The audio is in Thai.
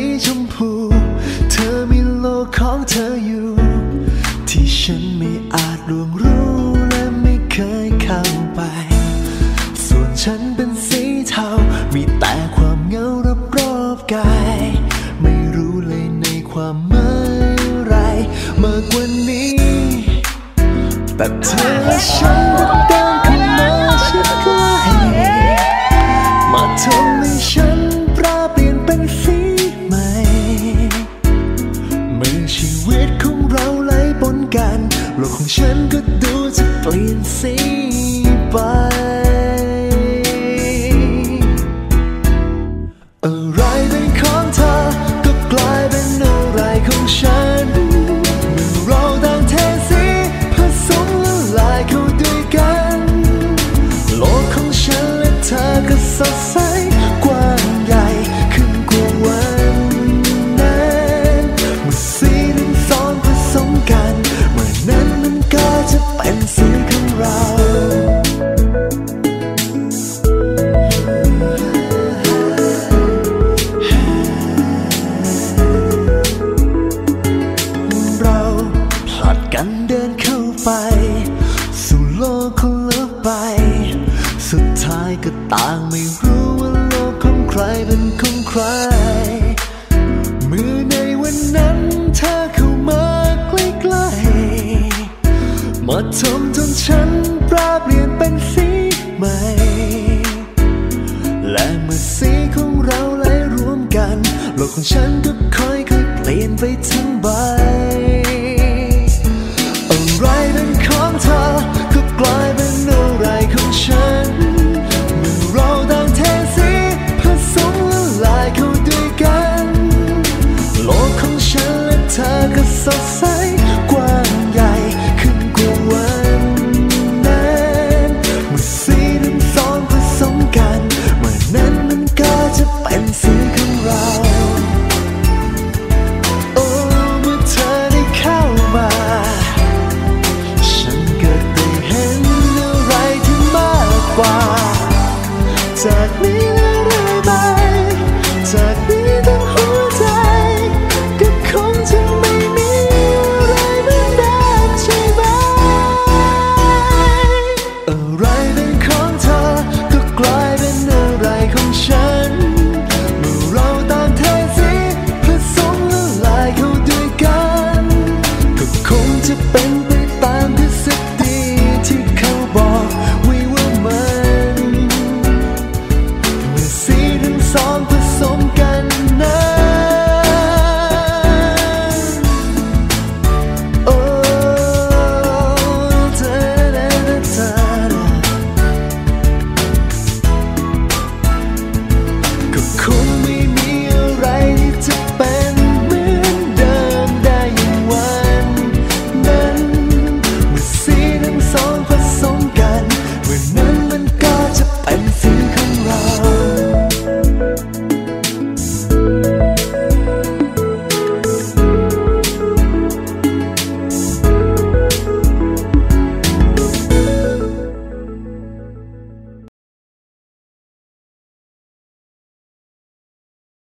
สีชมพู เธอมีโลกของเธออยู่ ที่ฉันไม่อาจล่วงรู้และไม่เคยเข้าไป ส่วนฉันเป็นสีเทา มีแต่ความเงารอบรอบกาย ไม่รู้เลยในความหมายอะไรมากกว่านี้ แต่เธอฉัน ฉันก็ดูจะเปลี่ยนสีไป อะไรเป็นของเธอ ก็กลายเป็นอะไรของฉันเมื่อเราต่างเทสีผสมละลายเข้าด้วยกัน โลกของฉันและเธอก็สดใส ก็ต่างไม่รู้ว่าโลกของใครเป็นของใคร เมื่อในวันนั้นเธอเข้ามาใกล้ๆมาทำจนฉันปรเปลี่ยนเป็นสีใหม่ และเมื่อสีของเราไหลรวมกัน โลกของฉันก็ค่อยๆเปลี่ยนไปทั้ง